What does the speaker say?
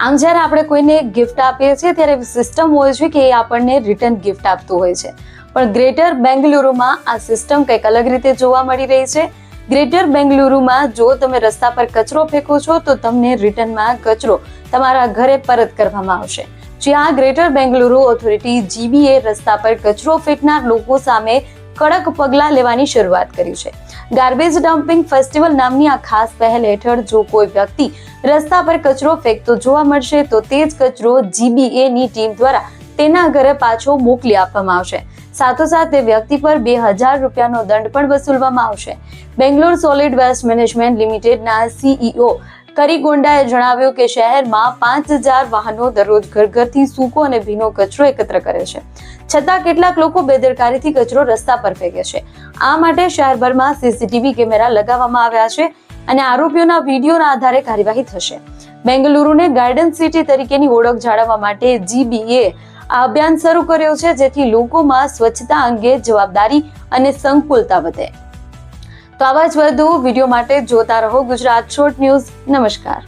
આમ જ્યારે આપણે કોઈને ગિફ્ટ આપીએ છીએ ત્યારે સિસ્ટમ હોય છે કે એ આપણને રિટર્ન ગિફ્ટ આપતું હોય છે. પણ ગ્રેટર બેંગલુરુમાં આ સિસ્ટમ કંઈક અલગ રીતે જોવા મળી રહી છે. ગ્રેટર બેંગલુરુમાં જો તમે રસ્તા પર કચરો ફેંકો છો, તો તમને રિટર્નમાં કચરો તમારા ઘરે પરત કરવામાં આવશે. જ્યાં ગ્રેટર બેંગલુરુ ઓથોરિટી જીબીએ રસ્તા પર કચરો ફેંકનાર લોકો સામે કડક પગલાં લેવાની શરૂઆત કરી છે. ગાર્બેજ ડમ્પિંગ ફેસ્ટિવલ નામની આ ખાસ પહેલ હેઠળ જો કોઈ વ્યક્તિ રસ્તા પર કચરો ફેંકતો જોવા મળશે, તો તે જ કચરો જીબીએ ની ટીમ દ્વારા તેના ઘરે પાછો મોકલી આપવામાં આવશે. સાથોસાથ તે વ્યક્તિ પર બે હજાર રૂપિયાનો દંડ પણ વસૂલવામાં આવશે. બેંગ્લોર સોલિડ વેસ્ટ મેનેજમેન્ટ લિમિટેડના સીઈઓ કરીગોંડાએ જણાવ્યું કે શહેરમાં પાંચ હજાર વાહનો દરરોજ ઘર ઘરથી સૂકો અને ભીનો કચરો એકત્ર કરે છે. છતાં કેટલાક લોકો બેદરકારીથી કચરો રસ્તા પર ફેંકે છે. આ માટે શહેરભરમાં સીસીટીવી કેમેરા લગાવવામાં આવ્યા છે અને આરોપીઓના વિડીયોના આધારે કાર્યવાહી થશે. બેંગલુરુને ગાર્ડન સિટી તરીકેની ઓળખ જાળવવા માટે જીબીએ આ અભિયાન શરૂ કર્યો છે જેથી લોકોમાં સ્વચ્છતા અંગે જવાબદારી અને સંકુલતા વધે. તો આવા જ વધુ વીડિયો માટે જોતા રહો ગુજરાત શોર્ટ ન્યૂઝ. નમસ્કાર.